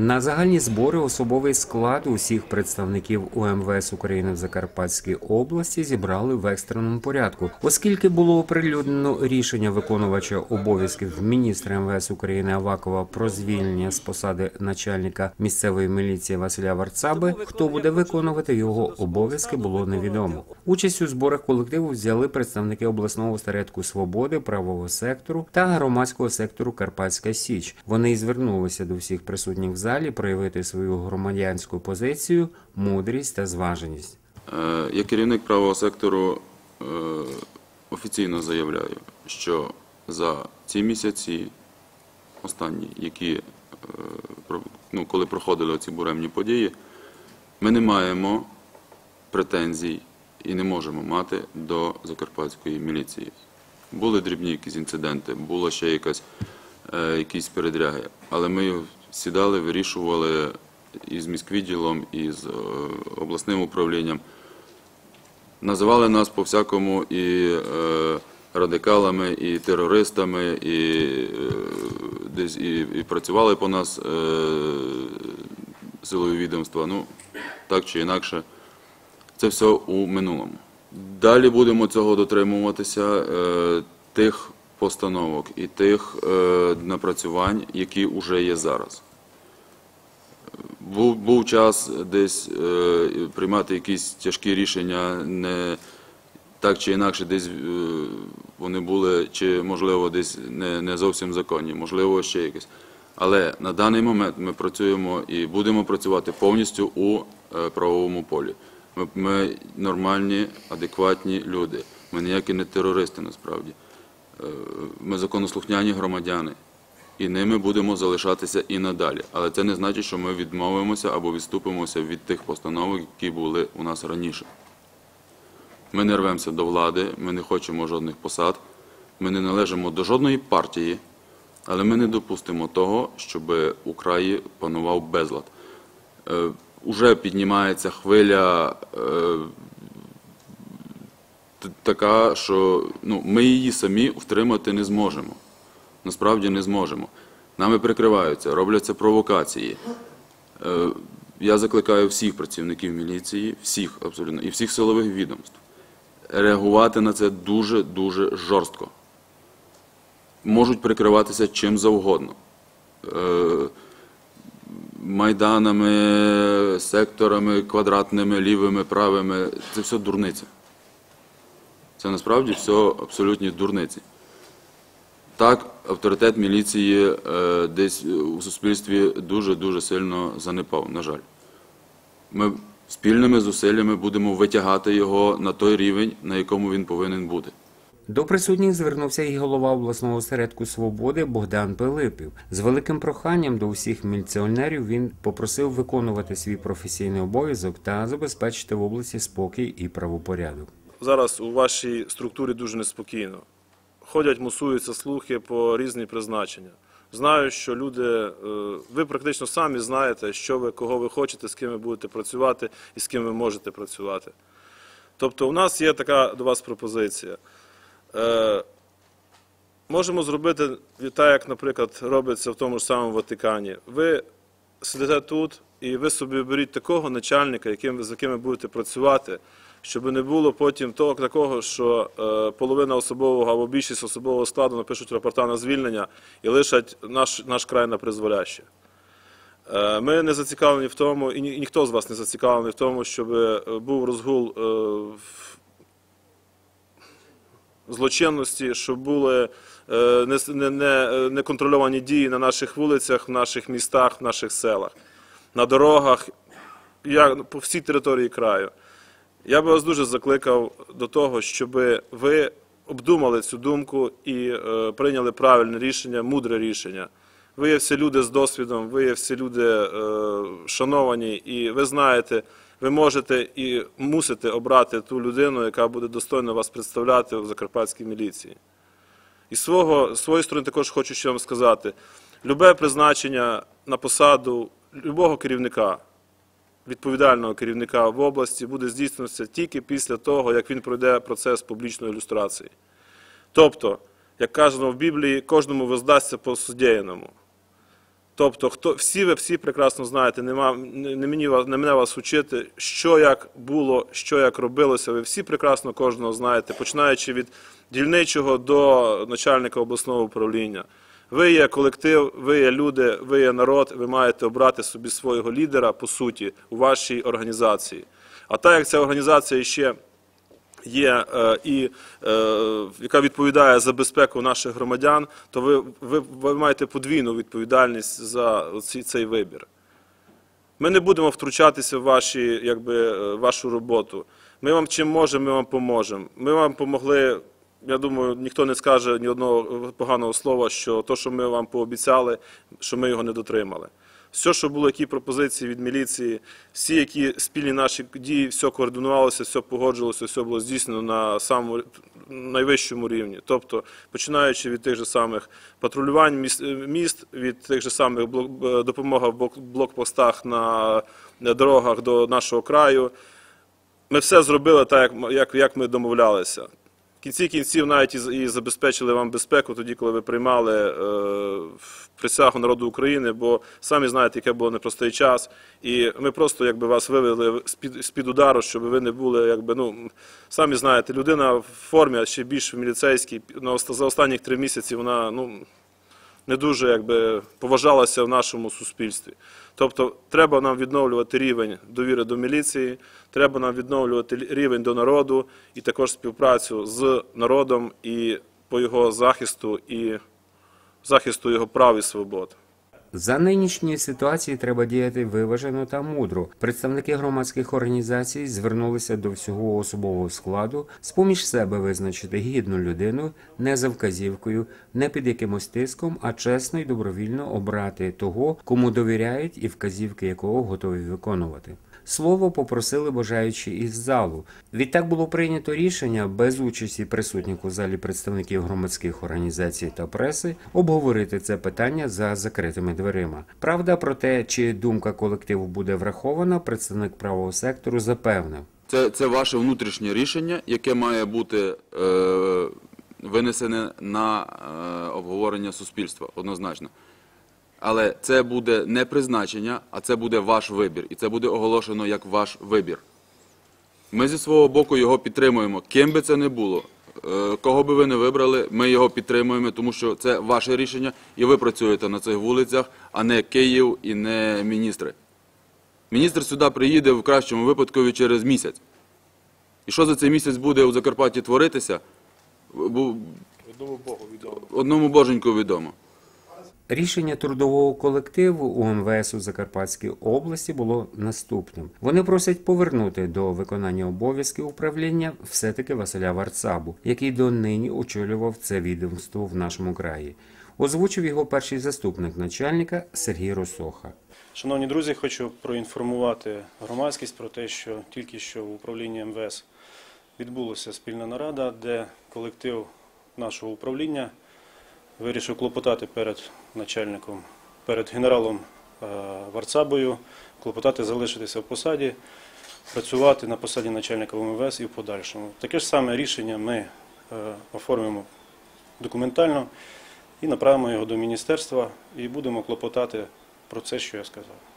На загальні збори особовий склад усіх представників УМВС України в Закарпатській області зібрали в екстреному порядку, оскільки було оприлюднено рішення виконувача обов'язків міністра МВС України Авакова про звільнення з посади начальника місцевої міліції Василя Варцаби. Хто буде виконувати його обов'язки, було невідомо. Участь у зборах колективу взяли представники обласного осередку свободи, правового сектору та громадського сектору Карпатська Січ. Вони й звернулися до всіх присутніх в залі проявити свою громадянську позицію, мудрість та зваженість. Е, Як керівник правого сектору е, офіційно заявляю, що за ці місяці, останні, які, е, ну, коли проходили ці буремні події, ми не маємо претензій і не можемо мати до закарпатської міліції. Були дрібні якісь інциденти, була ще якась, якісь передряги, але ми сідали, вирішували із міськвідділом, і з е, обласним управлінням. Називали нас по-всякому і е, радикалами, і терористами, і е, десь і, працювали по нас силові відомства. Ну, так чи інакше, це все у минулому. Далі будемо цього дотримуватися, тих постановок і тих е, напрацювань, які вже є зараз. Був, був час десь е, приймати якісь тяжкі рішення, не так чи інакше, десь е, вони були, чи можливо десь не, не зовсім законні, можливо, ще якесь. Але на даний момент ми працюємо і будемо працювати повністю у правовому полі. Ми, ми нормальні, адекватні люди. Ми ніякі не терористи насправді. Е, Ми законослухняні громадяни. І ними будемо залишатися і надалі. Але це не значить, що ми відмовимося або відступимося від тих постановок, які були у нас раніше. Ми не рвемося до влади, ми не хочемо жодних посад, ми не належимо до жодної партії, але ми не допустимо того, щоб у краї панував безлад. Е, уже піднімається хвиля е, така, що ну, ми її самі втримати не зможемо. Насправді не зможемо. Нами прикриваються, робляться провокації. Е, Я закликаю всіх працівників міліції, всіх абсолютно, і всіх силових відомств реагувати на це дуже-дуже жорстко. Можуть прикриватися чим завгодно. Е, Майданами, секторами, квадратними, лівими, правими це все дурниця. Це насправді все абсолютні дурниці. Так, авторитет міліції е, десь у суспільстві дуже-дуже сильно занепав, на жаль. Ми спільними зусиллями будемо витягати його на той рівень, на якому він повинен бути. До присутніх звернувся і голова обласного осередку свободи Богдан Пилипів. З великим проханням до усіх міліціонерів він попросив виконувати свій професійний обов'язок та забезпечити в області спокій і правопорядок. Зараз у вашій структурі дуже неспокійно. Ходять, мусуються слухи по різні призначення. Знаю, що люди, е, ви практично самі знаєте, що ви, кого ви хочете, з ким ви будете працювати і з ким ви можете працювати. Тобто, у нас є така до вас пропозиція. Е, Можемо зробити так, як, наприклад, робиться в тому ж самому Ватикані. Ви сидите тут і ви собі беріть такого начальника, яким, ви- з яким ви будете працювати, щоб не було потім того такого, що е, половина особового або більшість особового складу напишуть рапорта на звільнення і лишать наш, наш край на призволяще. Е, Ми не зацікавлені в тому, і ні- ніхто з вас не зацікавлений в тому, щоб е, був розгул е, в злочинності, щоб були е, не- не- не- дії на наших вулицях, в наших містах, в наших селах, на дорогах, як, по всій території краю. Я би вас дуже закликав до того, щоб ви обдумали цю думку і е, прийняли правильне рішення, мудре рішення. Ви є всі люди з досвідом, ви є всі люди е, шановані, і ви знаєте, ви можете і мусите обрати ту людину, яка буде достойно вас представляти в закарпатській міліції. І свого, з своєї сторони також хочу ще вам сказати: любе призначення на посаду любого керівника, відповідального керівника в області буде здійснюватися тільки після того, як він пройде процес публічної ілюстрації. Тобто, як кажено в Біблії, кожному воздасться по суддєяному. Тобто, хто всі ви всі прекрасно знаєте, не мені не мене вас учити, що як було, що як робилося. Ви всі прекрасно кожного знаєте, починаючи від дільничого до начальника обласного управління. Ви є колектив, ви є люди, ви є народ. Ви маєте обрати собі свого лідера по суті у вашій організації. А так як ця організація ще є е, і е, яка відповідає за безпеку наших громадян, то ви, ви, ви маєте подвійну відповідальність за ці- цей вибір. Ми не будемо втручатися в ваші, якби, е, вашу роботу. Ми вам чим можемо, ми вам поможемо. Ми вам помогли. Я думаю, ніхто не скаже ні одного поганого слова, що то, що ми вам пообіцяли, що ми його не дотримали. Все, що було, які пропозиції від міліції, всі, які спільні наші дії, все координувалося, все погоджувалося, все було здійснено на самому найвищому рівні. Тобто, починаючи від тих же самих патрулювань міст, від тих же самих допомога в блокпостах на, дорогах до нашого краю. Ми все зробили так, як, як ми домовлялися. Кінці кінців навіть і, забезпечили вам безпеку тоді, коли ви приймали е, присягу народу України, бо самі знаєте, який був непростий час. І ми просто якби вас вивели з-під, з-під удару, щоб ви не були, якби, ну, самі знаєте, людина в формі, а ще більш в міліцейській, на, за останніх три місяці вона, ну, не дуже якби поважалася в нашому суспільстві. Тобто треба нам відновлювати рівень довіри до міліції, треба нам відновлювати рівень до народу і також співпрацю з народом і по його захисту і захисту його прав і свобод. За нинішньої ситуації треба діяти виважено та мудро. Представники громадських організацій звернулися до всього особового складу з поміж себе визначити гідну людину не за вказівкою, не під якимось тиском, а чесно і добровільно обрати того, кому довіряють і вказівки якого готові виконувати. Слово попросили бажаючі із залу. Відтак було прийнято рішення без участі присутніх у залі представників громадських організацій та преси обговорити це питання за закритими дверима. Правда, про те, чи думка колективу буде врахована, представник правого сектору запевнив. Це, це ваше внутрішнє рішення, яке має бути е, винесене на е, обговорення суспільства однозначно. Але це буде не призначення, а це буде ваш вибір. І це буде оголошено як ваш вибір. Ми зі свого боку його підтримуємо. Ким би це не було, е, кого би ви не вибрали, ми його підтримуємо, тому що це ваше рішення, і ви працюєте на цих вулицях, а не Київ і не міністри. Міністр сюди приїде в кращому випадку через місяць. І що за цей місяць буде у Закарпатті творитися, Одному Богу відомо. одному боженьку відомо. Рішення трудового колективу у МВС у Закарпатській області було наступним. Вони просять повернути до виконання обов'язків управління все-таки Василя Варцабу, який донині очолював це відомство в нашому краї. Озвучив його перший заступник начальника Сергій Росоха. Шановні друзі, хочу проінформувати громадськість про те, що тільки що в управлінні МВС відбулася спільна нарада, де колектив нашого управління вирішив клопотати перед начальником, перед генералом е, Варцабою, клопотати залишитися в посаді, працювати на посаді начальника МВС і в подальшому. Таке ж саме рішення ми е, оформимо документально і направимо його до міністерства і будемо клопотати про це, що я сказав.